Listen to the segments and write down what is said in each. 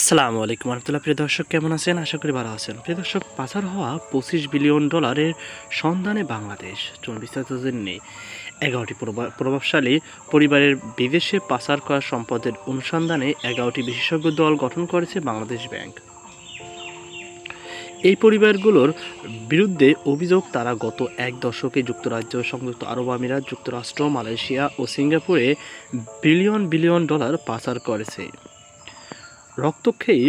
আসসালামু আলাইকুম রহমতুল্লাহ। প্রিয় দর্শক, কেমন আছেন? আশা করি ভালো আছেন। প্রিয় দর্শক, পাচার হওয়া পঁচিশ বিলিয়ন ডলারের সন্ধানে বাংলাদেশ। চলুন বিস্তারিত জেনে এগারোটি প্রভা- প্রভাবশালী পরিবারের বিদেশে পাচার করা সম্পদের অনুসন্ধানে এগারোটি বিশেষজ্ঞ দল গঠন করেছে বাংলাদেশ ব্যাংক। এই পরিবারগুলোর বিরুদ্ধে অভিযোগ, তারা গত এক দশকে যুক্তরাজ্য, সংযুক্ত আরব আমিরাত, যুক্তরাষ্ট্র, মালয়েশিয়া ও সিঙ্গাপুরে বিলিয়ন বিলিয়ন ডলার পাচার করেছে। রক্তক্ষয়ী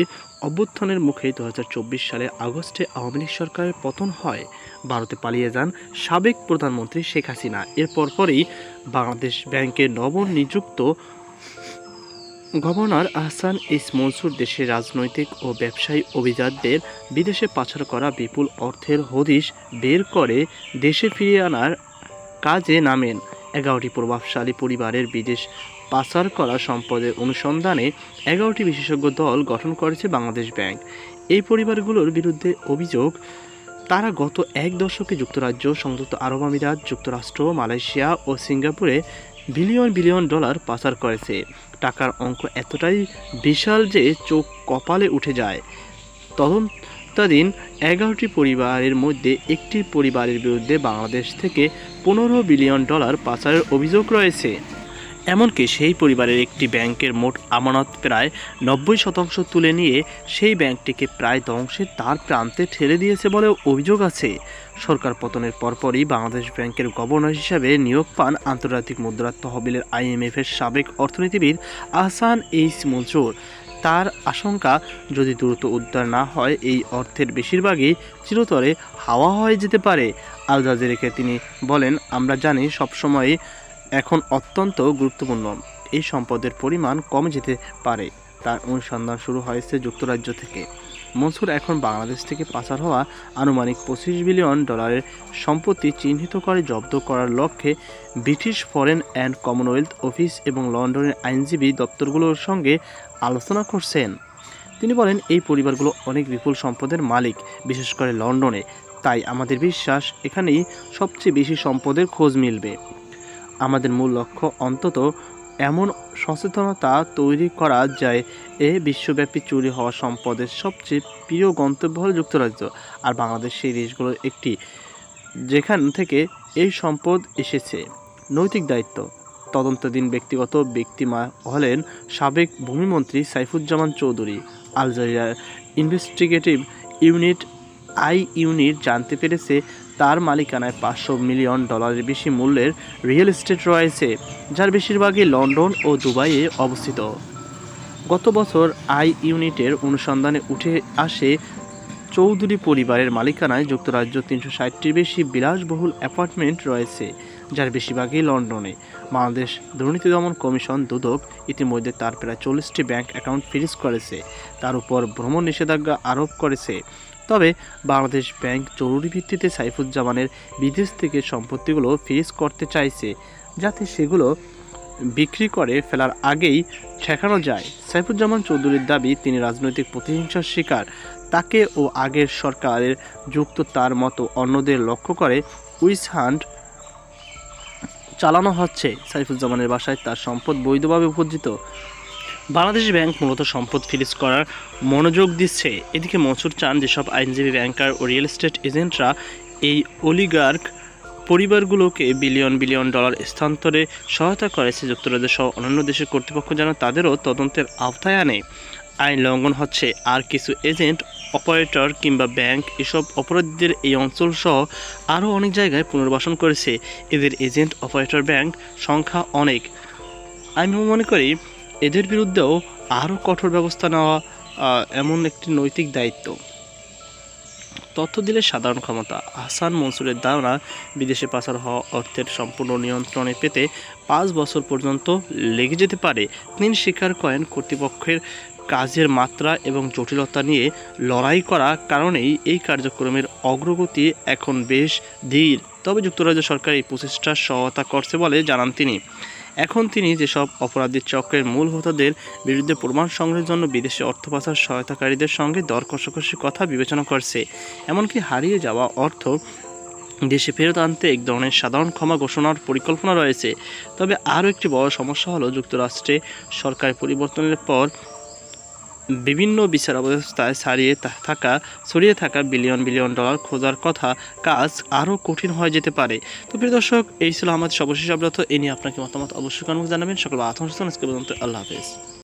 অভ্যুত্থানের মুখে দুহাজার চব্বিশ সালে আগস্টে আওয়ামী লীগ সরকারের পতন হয়। ভারতে পালিয়ে যান সাবেক প্রধানমন্ত্রী শেখ হাসিনা। এর পরপরই বাংলাদেশ ব্যাংকের নবনিযুক্ত গভর্নর আহসান ইস মনসুর দেশের রাজনৈতিক ও ব্যবসায়ী অভিজাতদের বিদেশে পাচার করা বিপুল অর্থের হদিশ বের করে দেশে ফিরিয়ে আনার কাজে নামেন। এগারোটি প্রভাবশালী পরিবারের বিদেশ পাচার করা সম্পদের অনুসন্ধানে এগারোটি বিশেষজ্ঞ দল গঠন করেছে বাংলাদেশ ব্যাংক। এই পরিবারগুলোর বিরুদ্ধে অভিযোগ, তারা গত এক দশকে যুক্তরাজ্য, সংযুক্ত আরব আমিরাত, যুক্তরাষ্ট্র, মালয়েশিয়া ও সিঙ্গাপুরে বিলিয়ন বিলিয়ন ডলার পাচার করেছে। টাকার অঙ্ক এতটাই বিশাল যে চোখ কপালে উঠে যায়। তদন্তাধীন এগারোটি পরিবারের মধ্যে একটি পরিবারের বিরুদ্ধে বাংলাদেশ থেকে পনেরো বিলিয়ন ডলার পাচারের অভিযোগ রয়েছে। এমনকি সেই পরিবারের একটি ব্যাংকের মোট আমানত প্রায় নব্বই শতাংশ তুলে নিয়ে সেই ব্যাংকটিকে প্রায় ধ্বংসের তার প্রান্তে ঠেলে দিয়েছে বলেও অভিযোগ আছে। সরকার পতনের পরপরই বাংলাদেশ ব্যাংকের গভর্নর হিসাবে নিয়োগ পান আন্তর্জাতিক মুদ্রা তহবিলের আইএমএফের সাবেক অর্থনীতিবিদ আহসান এইস মনসুর। তার আশঙ্কা, যদি দ্রুত উদ্ধার না হয়, এই অর্থের বেশিরভাগই চিরতরে হাওয়া হয়ে যেতে পারে। আল জাজিরাকে তিনি বলেন, আমরা জানি সবসময়ই এখন অত্যন্ত গুরুত্বপূর্ণ। এই সম্পদের পরিমাণ কমে যেতে পারে। তার অনুসন্ধান শুরু হয়েছে যুক্তরাজ্য থেকে। মনসুর এখন বাংলাদেশ থেকে পাচার হওয়া আনুমানিক পঁচিশ বিলিয়ন ডলারের সম্পত্তি চিহ্নিত করে জব্দ করার লক্ষ্যে British foreign and Commonwealth office এবং লন্ডনের আইনজীবী দপ্তরগুলোর সঙ্গে আলোচনা করছেন। তিনি বলেন, এই পরিবারগুলো অনেক বিপুল সম্পদের মালিক, বিশেষ করে লন্ডনে। তাই আমাদের বিশ্বাস, এখানেই সবচেয়ে বেশি সম্পদের খোঁজ মিলবে। আমাদের মূল লক্ষ্য অন্তত এমন সচেতনতা তৈরি করা যায়। এ বিশ্বব্যাপী চুরি হওয়া সম্পদের সবচেয়ে প্রিয় গন্তব্য হল যুক্তরাজ্য আর বাংলাদেশ সেই দেশগুলোর একটি, যেখান থেকে এই সম্পদ এসেছে। নৈতিক দায়িত্ব। তদন্তাধীন ব্যক্তিগত ব্যক্তিমা হলেন সাবেক ভূমিমন্ত্রী সাইফুজ্জামান চৌধুরী। আল জাজিরার ইনভেস্টিগেটিভ ইউনিট, আই ইউনিট জানতে পেরেছে তার মালিকানায় পাঁচশো মিলিয়ন ডলারের বেশি মূল্যের রিয়েল এস্টেট রয়েছে, যার বেশিরভাগই লন্ডন ও দুবাইয়ে অবস্থিত। গত বছর আই ইউনিটের অনুসন্ধানে উঠে আসে চৌধুরী পরিবারের মালিকানায় যুক্তরাজ্য তিনশো ষাটটির বেশি বিলাসবহুল অ্যাপার্টমেন্ট রয়েছে, যার বেশিরভাগই লন্ডনে। বাংলাদেশ দুর্নীতি দমন কমিশন দুদক ইতিমধ্যে তার প্রায় চল্লিশটি ব্যাংক অ্যাকাউন্ট ফ্রিজ করেছে, তার উপর ভ্রমণ নিষেধাজ্ঞা আরোপ করেছে। তবে বাংলাদেশ ব্যাংক জরুরি ভিত্তিতে সাইফুজ্জামানের বিদেশ থেকে সম্পত্তিগুলো ফ্রিজ করতে চাইছে, যাতে সেগুলো বিক্রি করে ফেলার আগেই ঠেকানো যায়। সাইফুজ্জামান চৌধুরীর দাবি, তিনি রাজনৈতিক প্রতিহিংসার শিকার। তাকে ও আগের সরকারের যুক্ত তার মতো অন্যদের লক্ষ্য করে উইস হান্ট চালানো হচ্ছে। সাইফুজ্জামানের বাসায় তার সম্পদ বৈধভাবে উপজিত বাংলাদেশ ব্যাংক মূলত সম্পদ ফ্রিজ করার মনোযোগ দিচ্ছে। এদিকে মনসুর চান যেসব আইনজীবী, ব্যাংকার ও রিয়েল এস্টেট এজেন্টরা এই অলিগার্ক পরিবারগুলোকে বিলিয়ন বিলিয়ন ডলার স্থানান্তরে সহায়তা করেছে, যুক্তরাজ্য সহ অন্যান্য দেশের কর্তৃপক্ষ যেন তাদেরও তদন্তের আওতায় আনে। আইন লঙ্ঘন হচ্ছে আর কিছু এজেন্ট, অপারেটর কিংবা ব্যাংক এসব অপরাধীদের এই অঞ্চল সহ আরও অনেক জায়গায় পুনর্বাসন করেছে। এদের এজেন্ট, অপারেটর ব্যাংক সংখ্যা অনেক। আমি মনে করি এদের বিরুদ্ধেও আরও কঠোর ব্যবস্থা নেওয়া এমন একটি নৈতিক দায়িত্ব। তথ্য দিলে সাধারণ ক্ষমতা। আহসান মনসুরের ধারণা, বিদেশে পাচার হওয়া অর্থের সম্পূর্ণ নিয়ন্ত্রণে পেতে পাঁচ বছর পর্যন্ত লেগে যেতে পারে। তিনি স্বীকার করেন কর্তৃপক্ষের কাজের মাত্রা এবং জটিলতা নিয়ে লড়াই করা কারণেই এই কার্যক্রমের অগ্রগতি এখন বেশ ধীর। তবে যুক্তরাজ্য সরকার এই প্রচেষ্টার সহায়তা করছে বলে জানান তিনি। এখন তিনি যেসব অপরাধী চক্রের মূল হোতাদের বিরুদ্ধে প্রমাণ সংগ্রহের জন্য বিদেশে অর্থ পাচার সহায়তাকারীদের সঙ্গে দর কষাকষির কথা বিবেচনা করছে। এমনকি হারিয়ে যাওয়া অর্থ দেশে ফেরত আনতে এক ধরনের সাধারণ ক্ষমা ঘোষণার পরিকল্পনা রয়েছে। তবে আরও একটি বড় সমস্যা হলো যুক্তরাষ্ট্রে সরকার পরিবর্তনের পর বিভিন্ন বিচার অবস্থায় ছাড়িয়ে থাকা, ছড়িয়ে থাকা বিলিয়ন বিলিয়ন ডলার খোঁজার কথা কাজ আরও কঠিন হয়ে যেতে পারে। তো প্রিয় দর্শক, এই ছিল আমাদের সর্বশেষ অবরত এ নিয়ে আপনাকে মতামত অবশ্যই কর্ম জানাবেন। সকল আত্মসচেতন আজকে পর্যন্ত আল্লাহ হাফেজ।